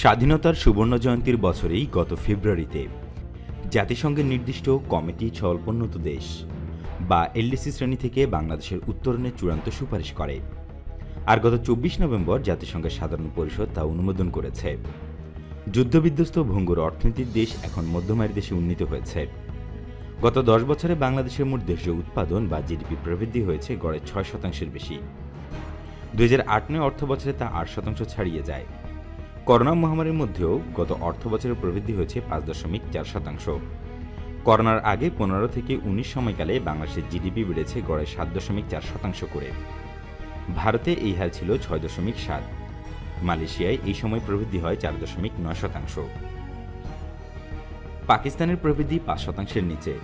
স্বাধীনতার সুবর্ণ জয়ন্তীর বছরেই গত ফেব্রুয়ারিতে জাতিসংঘের নির্দিষ্ট কমিটি স্বল্পোন্নত দেশ বা এলডিসি শ্রেণি থেকে বাংলাদেশের উত্তরণের চূড়ান্ত সুপারিশ করে। আর গত চব্বিশ নভেম্বর জাতিসংঘের সাধারণ পরিষদ তা অনুমোদন করেছে। যুদ্ধবিধ্বস্ত ভঙ্গুর অর্থনীতির দেশ এখন মধ্যমায়ের দেশে উন্নীত হয়েছে। গত দশ বছরে বাংলাদেশের মোট দেশীয় উৎপাদন বা জিডিপি প্রবৃদ্ধি হয়েছে গড়ে ছয় শতাংশের বেশি। দুই হাজার আট নয় অর্থ বছরে তা আট শতাংশ ছাড়িয়ে যায়। করোনা মহামারীর মধ্যেও গত অর্থ বছরের প্রবৃদ্ধি হয়েছে পাঁচ দশমিক চার শতাংশ। করোনার আগে পনেরো থেকে উনিশ সময়কালে বাংলাদেশের জিডিপি বেড়েছে গড়ে সাত দশমিক চার শতাংশ করে। ভারতে এই হার ছিল ছয় দশমিক সাত। মালয়েশিয়ায় এই সময় প্রবৃদ্ধি হয় চার দশমিক নয় শতাংশ। পাকিস্তানের প্রবৃদ্ধি পাঁচ শতাংশের নিচে।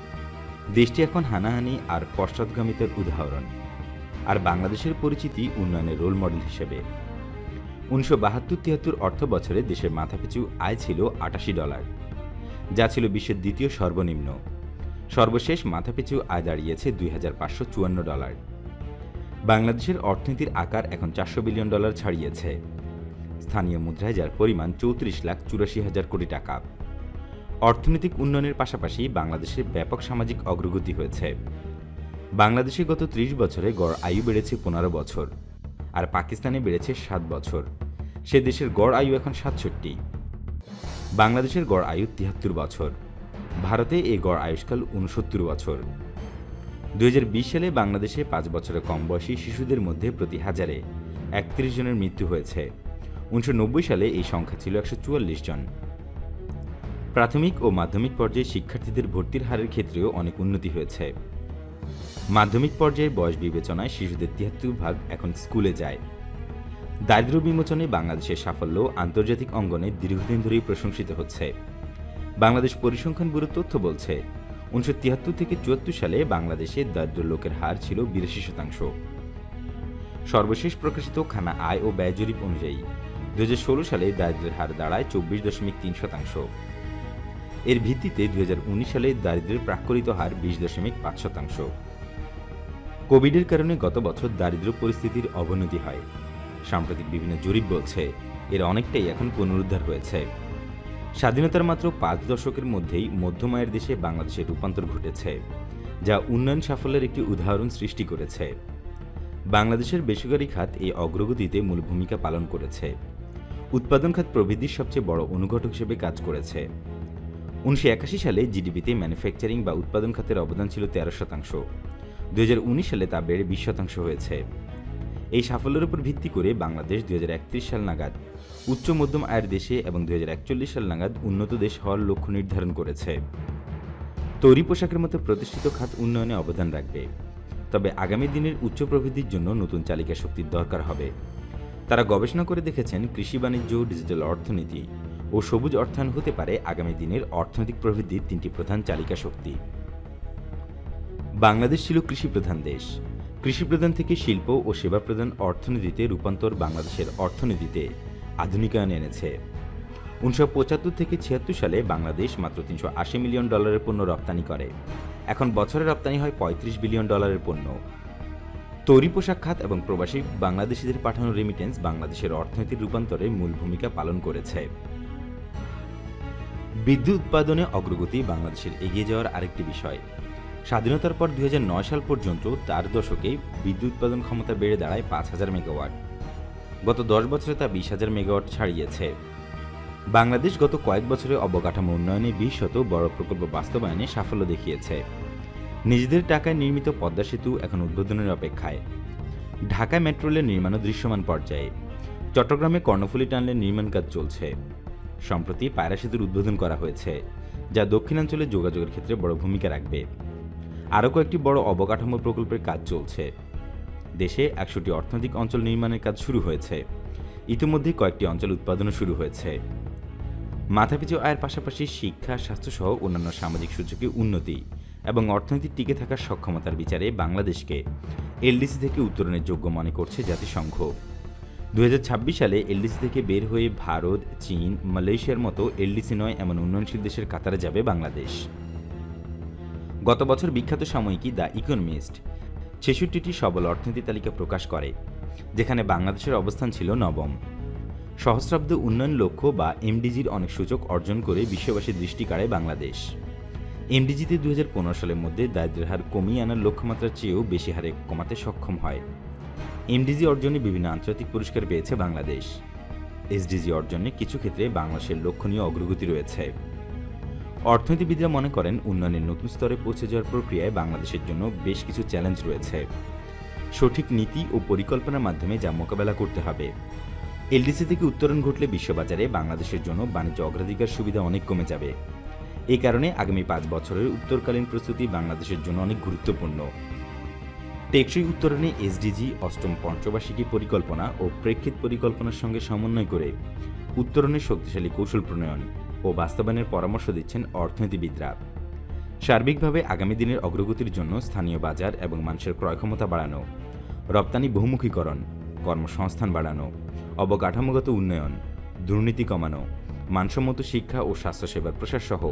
দেশটি এখন হানাহানি আর পশ্চাৎগামিতার উদাহরণ। আর বাংলাদেশের পরিচিতি উন্নয়নের রোল মডেল হিসেবে। উনিশশো বাহাত্তর তিয়াত্তর অর্থ বছরে দেশের মাথাপিছু আয় ছিল আটাশি ডলার, যা ছিল বিশ্বের দ্বিতীয় সর্বনিম্ন। সর্বশেষ মাথাপিছু আয় দাঁড়িয়েছে দুই হাজার পাঁচশো চুয়ান্ন ডলার। বাংলাদেশের অর্থনীতির আকার এখন চারশো বিলিয়ন ডলার ছাড়িয়েছে। স্থানীয় মুদ্রায় যার পরিমাণ চৌত্রিশ লাখ চুরাশি হাজার কোটি টাকা। অর্থনৈতিক উন্নয়নের পাশাপাশি বাংলাদেশে ব্যাপক সামাজিক অগ্রগতি হয়েছে। বাংলাদেশে গত ত্রিশ বছরে গড় আয়ু বেড়েছে পনেরো বছর। আর পাকিস্তানে বেড়েছে সাত বছর। সে দেশের গড় আয়ু এখন সাতষট্টি। বাংলাদেশের গড় আয়ু তিয়াত্তর বছর। ভারতে এই গড় আয়ুষ্কাল উনসত্তর বছর। দু হাজার বিশ সালে বাংলাদেশে পাঁচ বছরের কম বয়সী শিশুদের মধ্যে প্রতি হাজারে একত্রিশ জনের মৃত্যু হয়েছে। উনিশশো নব্বই সালে এই সংখ্যা ছিল একশো চুয়াল্লিশ জন। প্রাথমিক ও মাধ্যমিক পর্যায়ে শিক্ষার্থীদের ভর্তির হারের ক্ষেত্রেও অনেক উন্নতি হয়েছে। মাধ্যমিক পর্যায়ে বয়স বিবেচনায় শিশুদের তিয়াত্তর ভাগ এখন স্কুলে যায়। দারিদ্র্য বিমোচনে বাংলাদেশের সাফল্য আন্তর্জাতিক অঙ্গনে দীর্ঘদিন ধরেই প্রশংসিত হচ্ছে। বাংলাদেশ পরিসংখ্যান ব্যুরোর তথ্য বলছে, উনিশশো তিয়াত্তর থেকে চুয়াত্তর সালে বাংলাদেশে দারিদ্র লোকের হার ছিল বিরাশি শতাংশ। সর্বশেষ প্রকাশিত খানা আয় ও ব্যয় জরিপ অনুযায়ী দু হাজার ষোলো সালে দারিদ্র্যের হার দাঁড়ায় চব্বিশ দশমিক তিন শতাংশ। এর ভিত্তিতে দুই হাজার উনিশ সালে দারিদ্র্যের প্রাক্কলিত হার বিশ দশমিক পাঁচ শতাংশ। কোভিডের কারণে গত বছর দারিদ্র্য পরিস্থিতির অবনতি হয়। সাম্প্রতিক বিভিন্ন জরিপ বলছে, এর অনেকটাই এখন পুনরুদ্ধার হয়েছে। স্বাধীনতার মাত্র পাঁচ দশকের মধ্যেই মধ্যমায়ের দেশে বাংলাদেশের রূপান্তর ঘটেছে, যা উন্নয়ন সাফল্যের একটি উদাহরণ সৃষ্টি করেছে। বাংলাদেশের বেসরকারি খাত এই অগ্রগতিতে মূল ভূমিকা পালন করেছে। উৎপাদন খাত প্রবৃদ্ধির সবচেয়ে বড় অনুঘটক হিসেবে কাজ করেছে। উনিশশো একাশি সালে জিডিপিতে ম্যানুফ্যাকচারিং বা উৎপাদন খাতের অবদান ছিল তেরো শতাংশ। দুই হাজার উনিশ সালে তা বেড়ে বিশ শতাংশ হয়েছে। এই সাফল্যের উপর ভিত্তি করে বাংলাদেশ দুই হাজার একত্রিশ সাল নাগাদ উচ্চ মধ্যম আয়ের দেশে এবং দুই হাজার একচল্লিশ সাল নাগাদ উন্নত দেশ হওয়ার লক্ষ্য নির্ধারণ করেছে। তৈরি পোশাকের মতো প্রতিষ্ঠিত খাত উন্নয়নে অবদান রাখবে। তবে আগামী দিনের উচ্চ প্রবৃদ্ধির জন্য নতুন চালিকা শক্তির দরকার হবে। তারা গবেষণা করে দেখেছেন কৃষি বাণিজ্য ডিজিটাল অর্থনীতি। ও সবুজ অর্থায়ন হতে পারে আগামী দিনের অর্থনৈতিক প্রবৃদ্ধির তিনটি প্রধান চালিকা শক্তি। বাংলাদেশ ছিল কৃষি প্রধান দেশ। কৃষি প্রধান থেকে শিল্প ও সেবা প্রধান অর্থনীতিতে রূপান্তর বাংলাদেশের অর্থনীতিতে আধুনিকায়ন এনেছে। উনিশশো পঁচাত্তর থেকে ছিয়াত্তর সালে বাংলাদেশ মাত্র তিনশো আশি মিলিয়ন ডলারের পণ্য রপ্তানি করে। এখন বছরে রপ্তানি হয় পঁয়ত্রিশ বিলিয়ন ডলারের পণ্য। তৈরি পোশাক খাত এবং প্রবাসী বাংলাদেশিদের পাঠানো রেমিটেন্স বাংলাদেশের অর্থনীতির রূপান্তরে মূল ভূমিকা পালন করেছে। বিদ্যুৎ উৎপাদনে অগ্রগতি বাংলাদেশের এগিয়ে যাওয়ার আরেকটি বিষয়। স্বাধীনতার পর দুই হাজার নয় সাল পর্যন্ত তার দশকে বিদ্যুৎ উৎপাদন ক্ষমতা বেড়ে দাঁড়ায় পাঁচ হাজার মেগাওয়াট। গত দশ বছরে তা বিশ হাজার মেগাওয়াট ছাড়িয়েছে। বাংলাদেশ গত কয়েক বছরে অবকাঠামো উন্নয়নে বিশ শত বড় প্রকল্প বাস্তবায়নে সাফল্য দেখিয়েছে। নিজেদের টাকায় নির্মিত পদ্মা সেতু এখন উদ্বোধনের অপেক্ষায়। ঢাকা মেট্রো রেলের নির্মাণও দৃশ্যমান পর্যায়ে। চট্টগ্রামে কর্ণফুলী টানলের নির্মাণ কাজ চলছে। সম্প্রতি পায়রা সেতুর উদ্বোধন করা হয়েছে, যা দক্ষিণাঞ্চলে যোগাযোগের ক্ষেত্রে বড় ভূমিকা রাখবে। আরও কয়েকটি বড় অবকাঠামো প্রকল্পের কাজ চলছে। দেশে একশোটি অর্থনৈতিক অঞ্চল নির্মাণের কাজ শুরু হয়েছে। ইতিমধ্যে কয়েকটি অঞ্চল উৎপাদনও শুরু হয়েছে। মাথাপিছু আয়ের পাশাপাশি শিক্ষা, স্বাস্থ্যসহ অন্যান্য সামাজিক সূচকে উন্নতি এবং অর্থনীতি টিকে থাকার সক্ষমতার বিচারে বাংলাদেশকে এলডিসি থেকে উত্তরণের যোগ্য মনে করছে জাতিসংঘ। দু হাজার ছাব্বিশ সালে এলডিসি থেকে বের হয়ে ভারত, চীন, মালয়েশিয়ার মতো এলডিসি নয় এমন উন্নয়নশীল দেশের কাতারে যাবে বাংলাদেশ। গত বছর বিখ্যাত সাময়িকী দ্য ইকোনমিস্ট ছেষট্টিটি সবল অর্থনীতি তালিকা প্রকাশ করে, যেখানে বাংলাদেশের অবস্থান ছিল নবম। সহস্রাব্দ উন্নয়ন লক্ষ্য বা এমডিজির অনেক সূচক অর্জন করে বিশ্ববাসীর দৃষ্টি কাড়ে বাংলাদেশ। এমডিজিতে দু হাজার পনেরো সালের মধ্যে দারিদ্র্যের হার কমিয়ে আনার লক্ষ্যমাত্রার চেয়েও বেশি হারে কমাতে সক্ষম হয়। এমডিজি অর্জনে বিভিন্ন আন্তর্জাতিক পুরস্কার পেয়েছে বাংলাদেশ। এসডিজি অর্জনে কিছু ক্ষেত্রে বাংলাদেশের লক্ষণীয় অগ্রগতি রয়েছে। অর্থনীতিবিদরা মনে করেন, উন্নয়নের নতুন স্তরে পৌঁছে যাওয়ার প্রক্রিয়ায় বাংলাদেশের জন্য বেশ কিছু চ্যালেঞ্জ রয়েছে। সঠিক নীতি ও পরিকল্পনার মাধ্যমে যা মোকাবেলা করতে হবে। এলডিসি থেকে উত্তরণ ঘটলে বিশ্ববাজারে বাংলাদেশের জন্য বাণিজ্য অগ্রাধিকার সুবিধা অনেক কমে যাবে। এই কারণে আগামী পাঁচ বছরের উত্তরকালীন প্রস্তুতি বাংলাদেশের জন্য অনেক গুরুত্বপূর্ণ। টেকসই উত্তরণে এসডিজি অষ্টম পঞ্চবার্ষিকী পরিকল্পনা ও প্রেক্ষিত পরিকল্পনার সঙ্গে সমন্বয় করে উত্তরণের শক্তিশালী কৌশল প্রণয়ন ও বাস্তবায়নের পরামর্শ দিচ্ছেন অর্থনীতিবিদরা। সার্বিকভাবে আগামী দিনের অগ্রগতির জন্য স্থানীয় বাজার এবং মানুষের ক্রয় ক্ষমতা বাড়ানো, রপ্তানি বহুমুখীকরণ, কর্মসংস্থান বাড়ানো, অবকাঠামোগত উন্নয়ন, দুর্নীতি কমানো, মানসম্মত শিক্ষা ও স্বাস্থ্যসেবার প্রসার সহ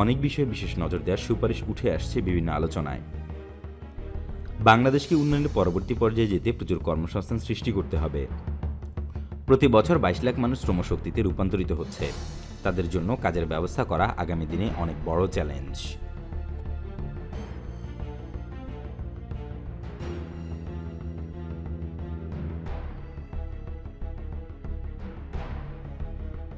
অনেক বিষয়ে বিশেষ নজর দেওয়ার সুপারিশ উঠে আসছে বিভিন্ন আলোচনায়। বাংলাদেশকে উন্নয়নের পরবর্তী পর্যায়ে যেতে প্রচুর কর্মসংস্থান সৃষ্টি করতে হবে? প্রতি বছর বাইশ লাখ মানুষ শ্রমশক্তিতে রূপান্তরিত হচ্ছে। তাদের জন্য কাজের ব্যবস্থা করা আগামী দিনে অনেক বড় চ্যালেঞ্জ।